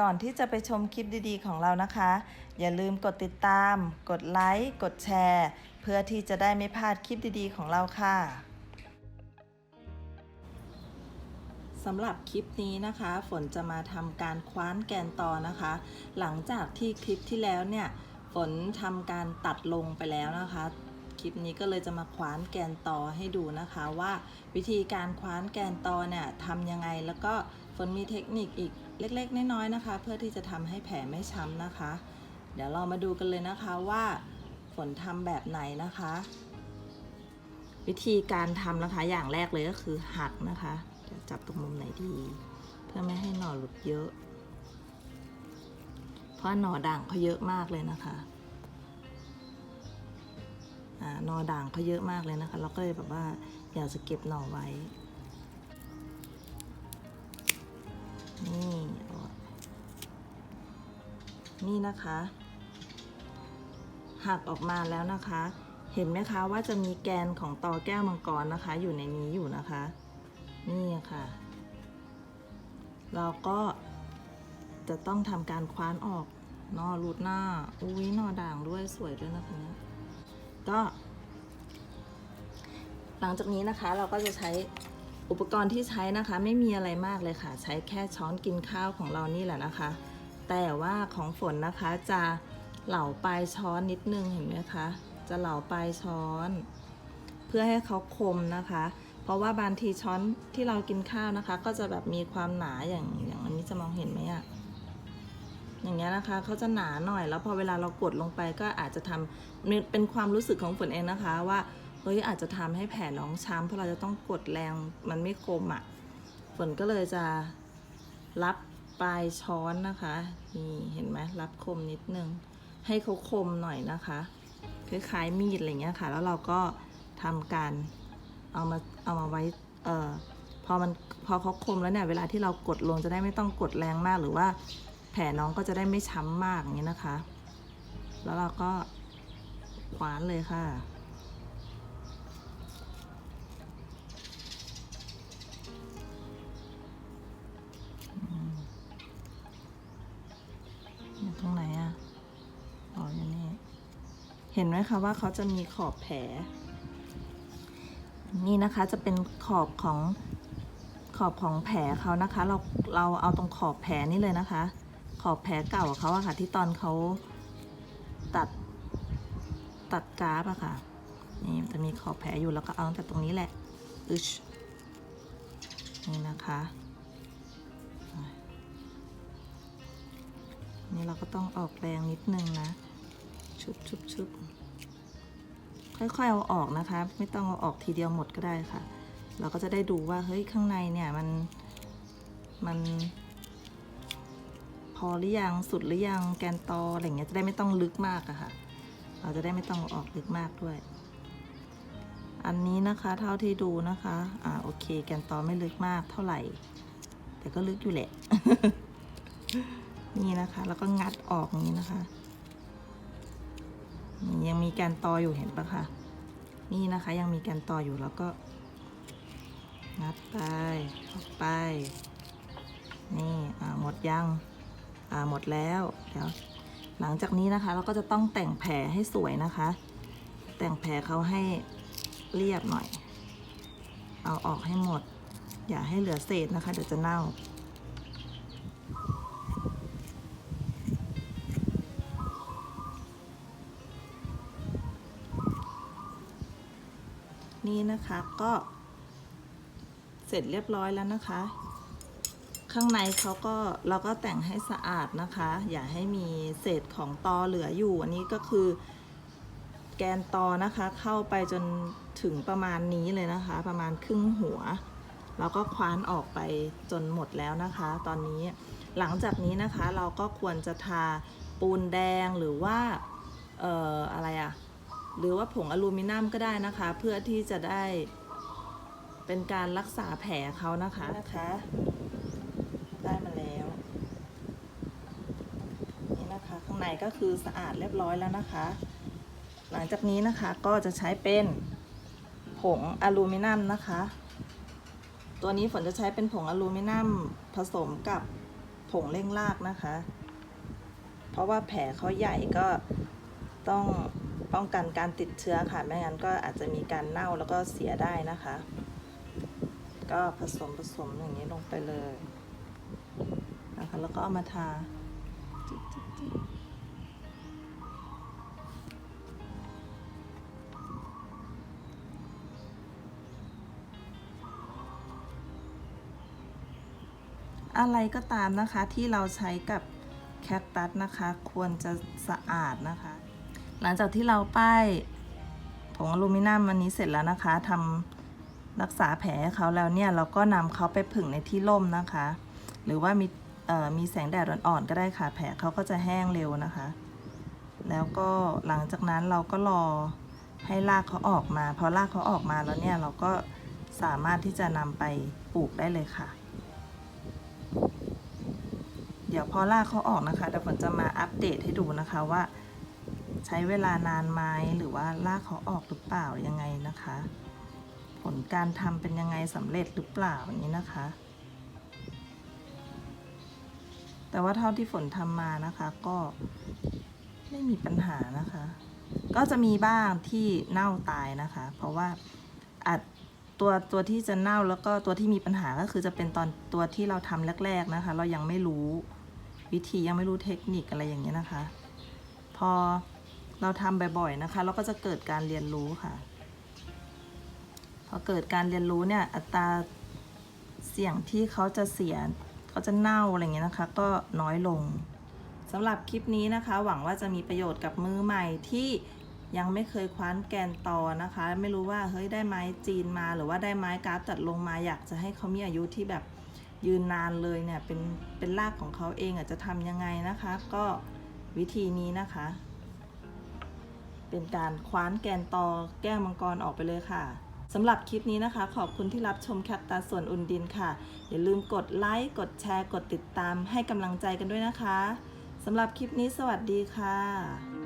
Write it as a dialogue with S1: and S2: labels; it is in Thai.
S1: ก่อนที่จะไปชมคลิปดีๆของเรานะคะ อย่าลืมกดติดตาม กดไลค์ กดแชร์ เพื่อที่จะได้ไม่พลาดคลิปดีๆของเราค่ะสำหรับคลิปนี้นะคะ ฝนจะมาทำการคว้านแกนตอนะคะ หลังจากที่คลิปที่แล้วเนี่ย ฝนทำการตัดลงไปแล้วนะคะ คลิปนี้ก็เลยจะมาคว้านแกนตอให้ดูนะคะว่า วิธีการคว้านแกนตอเนี่ยทำยังไงแล้วก็ ฝนมีเทคนิคอีกเล็กๆ น้อยๆนะคะ เพื่อที่จะทำให้แผลไม่ช้ำนะคะ เดี๋ยวเรามาดูกันเลยนะคะว่าฝนทำแบบไหนนะคะ วิธีการทำนะคะอย่างแรกเลยก็คือหักนะคะเดี๋ยวจับตรงมุมไหนดี เพื่อไม่ให้หน่อหลุดเยอะ เพราะหน่อด่างเขาเยอะมากเลยนะคะอ่าหน่อด่างเขาเยอะมากเลยนะคะ เราก็เลยแบบว่าอยากจะเก็บหน่อไว้ นี่นี่นะคะ หักออกมาแล้วนะคะ เห็นไหมคะว่าจะมีแกนของตอแก้วมังกรนะคะ อยู่ในนี้อยู่นะคะ นี่ค่ะ เราก็จะต้องทำการคว้านออกนอรูดหน้า อุ้ยนอด่างด้วยสวยด้วยนะคะเนี่ยก็ หลังจากนี้นะคะเราก็จะใช้ อุปกรณ์ที่ใช้นะคะไม่มีอะไรมากเลยค่ะ ใช้แค่ช้อนกินข้าวของเรานี่แหละนะคะ แต่ว่าของฝนนะคะจะเหล่าปลายช้อนนิดนึงเห็นไหมคะ จะเหล่าปลายช้อน เพื่อให้เขาคมนะคะ เพราะว่าบางทีช้อนที่เรากินข้าวนะคะ ก็จะแบบมีความหนาอย่างอย่างอันนี้จะมองเห็นไหมอะอย่างเงี้ยนะคะเขาจะหนาหน่อยแล้วพอเวลาเรากดลงไปก็อาจจะทำเป็นความรู้สึกของฝนเองนะคะว่า เฮ้ยอาจจะทำให้แผลน้องช้ำเพราะเราจะต้องกดแรงมันไม่คมอะฝนก็เลยจะรับปลายช้อนนะคะนี่เห็นไหมรับคมนิดนึง ให้เขาคมหน่อยนะคะคล้ายๆมีดอะไรเงี้ยค่ะ แล้วเราก็ทำการเอามาเอามาไว้เอ่อพอมันพอเขาคมแล้วเนี่ยเวลาที่เรากดลงจะได้ไม่ต้องกดแรงมากหรือว่าแผลน้องก็จะได้ไม่ช้ำมากอย่างนี้นะคะ แล้วเราก็ขวานเลยค่ะ รงไหนอะอ๋ออยู่นี่เห็นไหมคะว่าเขาจะมีขอบแผล นี่นะคะจะเป็นขอบของขอบของแผลเขานะคะ เราเราเอาตรงขอบแผลนี่เลยนะคะ ขอบแผลเก่าเขาอะค่ะ ที่ตอนเขาตัดตัดกราฟอะค่ะ นี่จะมีขอบแผลอยู่แล้วก็เอาตั้งแต่ตรงนี้แหละอึชนี่นะคะ นี่เราก็ต้องออกแรงนิดนึงนะ ชุบชุบชุบค่อยๆเอาออกนะคะ ไม่ต้องเอาออกทีเดียวหมดก็ได้ค่ะ เราก็จะได้ดูว่าเฮ้ยข้างในเนี่ยมันมันพอหรือยังสุดหรือยังแกนตออะไรเงี้ยจะได้ไม่ต้องลึกมากอะค่ะ เราจะได้ไม่ต้องอออกลึกมากด้วย อันนี้นะคะเท่าที่ดูนะคะอ่าโอเค แกนตอไม่ลึกมากเท่าไหร่ แต่ก็ลึกอยู่แหละ นี่นะคะ แล้วก็งัดออกอย่างนี้นะคะยังมีแกนตออยู่เห็นปะคะนี่นะคะยังมีแกนตออยู่แล้วก็ งัดไปออกไป นี่หมดยังหมดแล้วเดี๋ยวหลังจากนี้นะคะ เราก็จะต้องแต่งแผลให้สวยนะคะ แต่งแผลเขาให้เรียบหน่อย เอาออกให้หมด อย่าให้เหลือเศษนะคะ เดี๋ยวจะเน่า นี่นะคะก็เสร็จเรียบร้อยแล้วนะคะ ข้างในเขาก็เราก็แต่งให้สะอาดนะคะ อย่าให้มีเศษของตอเหลืออยู่อันนี้ก็คือ แกนตอนะคะเข้าไปจนถึงประมาณนี้เลยนะคะ ประมาณครึ่งหัวเราก็คว้านออกไปจนหมดแล้วนะคะ ตอนนี้หลังจากนี้นะคะเราก็ควรจะทาปูนแดงหรือว่าเอ่ออะไรอะ หรือว่าผงอลูมิเนียมก็ได้นะคะ เพื่อที่จะได้ เป็นการรักษาแผลเขานะคะนะคะได้มาแล้วนี่นะคะข้างในก็คือสะอาดเรียบร้อยแล้วนะคะ หลังจากนี้นะคะก็จะใช้เป็นผงอลูมิเนียมนะคะ ตัวนี้ฝนจะใช้เป็นผงอลูมิเนียมผสมกับผงเร่งรากนะคะ เพราะว่าแผลเขาใหญ่ก็ต้อง ป้องกันการติดเชื้อค่ะ ไม่งั้นก็อาจจะมีการเน่าแล้วก็เสียได้นะคะ ก็ผสมผสมอย่างนี้ลงไปเลยนะคะแล้วก็เอามาทาอะไรก็ตามนะคะที่เราใช้กับแคคตัสนะคะ ควรจะสะอาดนะคะ หลังจากที่เราป้ายผงอลูมิเนียมอันนี้เสร็จแล้วนะคะทำรักษาแผลเขาแล้วเนี่ยเราก็นำเขาไปผึ่งในที่ร่มนะคะ หรือว่ามีมีแสงแดดอ่อนๆก็ได้ค่ะ แผลเขาก็จะแห้งเร็วนะคะ แล้วก็หลังจากนั้นเราก็รอให้รากเขาออกมาพอรากเขาออกมาแล้วเนี่ยเราก็สามารถที่จะนำไปปลูกได้เลยค่ะ เดี๋ยวพอรากเขาออกนะคะเดี๋ยวฝนจะมาอัปเดตให้ดูนะคะว่า ใช้เวลานานไหมหรือว่ารากเขาออกหรือเปล่ายังไงนะคะ ผลการทำเป็นยังไงสำเร็จหรือเปล่าอย่างนี้นะคะ แต่ว่าเท่าที่ฝนทำมานะคะก็ไม่มีปัญหานะคะ ก็จะมีบ้างที่เน่าตายนะคะ เพราะว่าอาจตัวตัวที่จะเน่าแล้วก็ตัวที่มีปัญหาก็คือจะเป็นตอนตัวที่เราทำแรก ๆนะคะ เรายังไม่รู้วิธียังไม่รู้เทคนิคอะไรอย่างเงี้ยนะคะ พอ เราทำบ่อยๆนะคะ เราก็จะเกิดการเรียนรู้ค่ะ พอเกิดการเรียนรู้เนี่ยอัตราเสี่ยงที่เขาจะเสียเขาจะเน่าอะไรเงี้ยนะคะ ก็น้อยลงสำหรับคลิปนี้นะคะ หวังว่าจะมีประโยชน์กับมือใหม่ที่ยังไม่เคยคว้านแกนตอนะคะ ไม่รู้ว่าเฮ้ยได้ไม้จีนมาหรือว่าได้ไม้กราฟตัดลงมาอยากจะให้เขามีอายุที่แบบยืนนานเลยเนี่ยเป็นเป็นรากของเขาเองอาจจะทำยังไงนะคะ ก็วิธีนี้นะคะ เป็นการคว้านแกนตอแก้วมังกรออกไปเลยค่ะสำหรับคลิปนี้นะคะ ขอบคุณที่รับชมแคปตาส่วนอุ่นดินค่ะ อย่าลืมกดไลค์กดแชร์ กดติดตามให้กำลังใจกันด้วยนะคะสำหรับคลิปนี้สวัสดีค่ะ